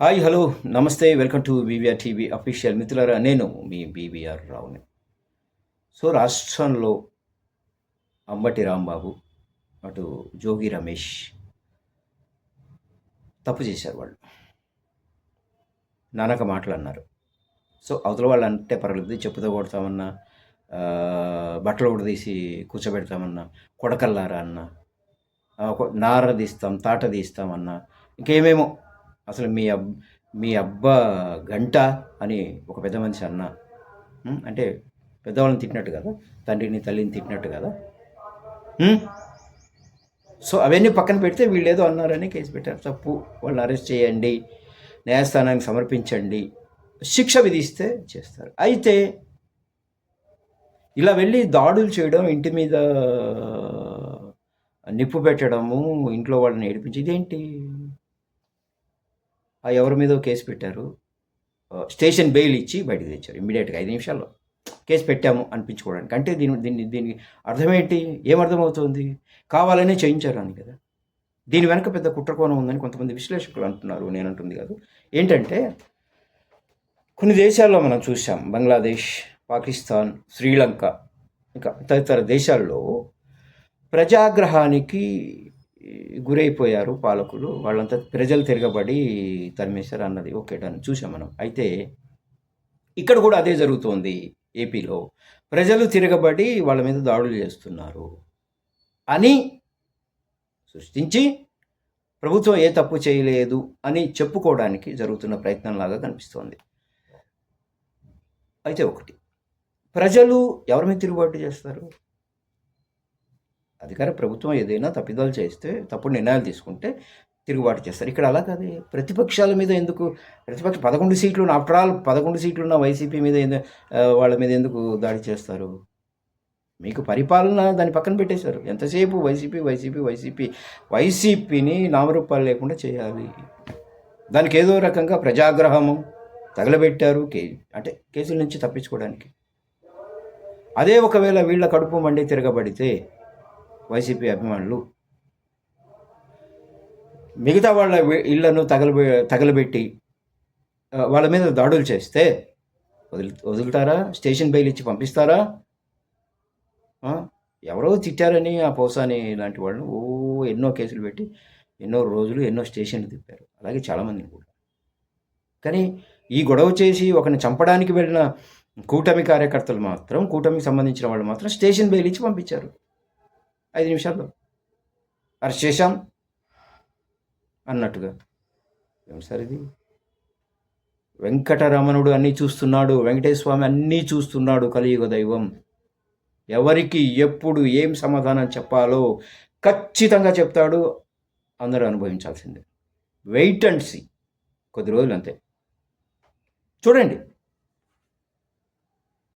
Hi hello namaste welcome to BVR TV official మిత్రులారా నేను మీ BVR రావుని. So రాష్ట్రంలో అంబటి రాంబాబు అటు జోగి రమేష్ తప్పు చేశారు వాళ్ళు. నానక మాటలు అన్నారు సో అవతల వాళ్ళు అంటే పర్వాలేదు చెప్పుతో కొడతామన్నా బట్టలు కూడా తీసి కూర్చోబెడతామన్నా కొడకల్లారా అన్న నార తీస్తాం తాట తీస్తామన్నా ఇంకేమేమో అసలు మీ అబ్ మీ అబ్బా గంట అని ఒక పెద్ద మనిషి అన్న అంటే పెద్దవాళ్ళని తిట్టినట్టు కదా తండ్రిని తల్లిని తిట్టినట్టు కదా సో అవన్నీ పక్కన పెడితే వీళ్ళు ఏదో అన్నారని కేసు పెట్టారు. తప్పు వాళ్ళని అరెస్ట్ చేయండి న్యాయస్థానానికి సమర్పించండి శిక్ష విధిస్తే చేస్తారు. అయితే ఇలా వెళ్ళి దాడులు చేయడం ఇంటి మీద నిప్పు పెట్టడము ఇంట్లో వాళ్ళని ఏడిపించి ఇదేంటి? ఎవరి మీదో కేసు పెట్టారు? స్టేషన్ బెయిల్ ఇచ్చి బయటకు తెచ్చారు ఇమ్మీడియట్గా ఐదు నిమిషాల్లో. కేసు పెట్టాము అనిపించుకోవడానికి. అంటే దీని దీన్ని దీనికి అర్థం ఏంటి ఏమర్థమవుతుంది కావాలనే చేయించారు అని కదా. దీని వెనక పెద్ద కుట్రకోణం ఉందని కొంతమంది విశ్లేషకులు అంటున్నారు నేను అంటుంది కాదు. ఏంటంటే కొన్ని దేశాల్లో మనం చూసాం బంగ్లాదేశ్ పాకిస్తాన్ శ్రీలంక ఇంకా తదితర దేశాల్లో ప్రజాగ్రహానికి గురైపోయారు పాలకులు. వాళ్ళంతా ప్రజలు తిరగబడి తరిమేశారు అన్నది ఓకే డన్. చూసాం మనం. అయితే ఇక్కడ కూడా అదే జరుగుతోంది ఏపీలో. ప్రజలు తిరగబడి వాళ్ళ మీద దాడులు చేస్తున్నారు అని సృష్టించి ప్రభుత్వం ఏ తప్పు చేయలేదు అని చెప్పుకోవడానికి జరుగుతున్న ప్రయత్నంలాగా కనిపిస్తోంది. అయితే ఒకటి ప్రజలు ఎవరి మీద తిరుగుబాటు చేస్తారు? అధికార ప్రభుత్వం ఏదైనా తప్పిదాలు చేస్తే తప్పుడు నిర్ణయాలు తీసుకుంటే తిరుగుబాటు చేస్తారు. ఇక్కడ అలా కాదు. ప్రతిపక్షాల మీద ఎందుకు ప్రతిపక్ష పదకొండు సీట్లు ఆఫ్టర్ ఆల్ పదకొండు సీట్లు ఉన్న వైసీపీ మీద వాళ్ళ మీద ఎందుకు దాడి చేస్తారు? మీకు పరిపాలన దాన్ని పక్కన పెట్టేశారు. ఎంతసేపు వైసీపీ వైసీపీ వైసీపీ వైసీపీని నామరూపాలు లేకుండా చేయాలి? దానికి ఏదో రకంగా ప్రజాగ్రహము తగలబెట్టారు కే అంటే కేసుల నుంచి తప్పించుకోవడానికి. అదే ఒకవేళ వీళ్ళ కడుపు మండి తిరగబడితే వైసీపీ అభిమానులు. మిగతా వాళ్ళ ఇళ్ళను తగలబె తగలబెట్టి వాళ్ళ మీద దాడులు చేస్తే వదిలి వదులుతారా? స్టేషన్ బెయిల్ ఇచ్చి పంపిస్తారా? ఎవరో తిట్టారని ఆ పోసాని లాంటి వాళ్ళు ఓ ఎన్నో కేసులు పెట్టి ఎన్నో రోజులు ఎన్నో స్టేషన్లు తిప్పారు. అలాగే చాలామందిని కూడా. కానీ ఈ గొడవ చేసి ఒకరిని చంపడానికి వెళ్ళిన కూటమి కార్యకర్తలు మాత్రం కూటమికి సంబంధించిన వాళ్ళు మాత్రం స్టేషన్ బెయిల్ ఇచ్చి పంపించారు. ఐదు నిమిషాల్లో అరెస్ట్ చేశాం. అన్నట్టుగా. సార్ ఇది? వెంకటరమణుడు అన్నీ చూస్తున్నాడు. వెంకటేశ్వర స్వామి అన్నీ చూస్తున్నాడు కలియుగ దైవం. ఎవరికి ఎప్పుడు ఏం సమాధానం చెప్పాలో ఖచ్చితంగా చెప్తాడు. అందరూ అనుభవించాల్సిందే. Wait and see. కొద్ది రోజులు అంతే. చూడండి.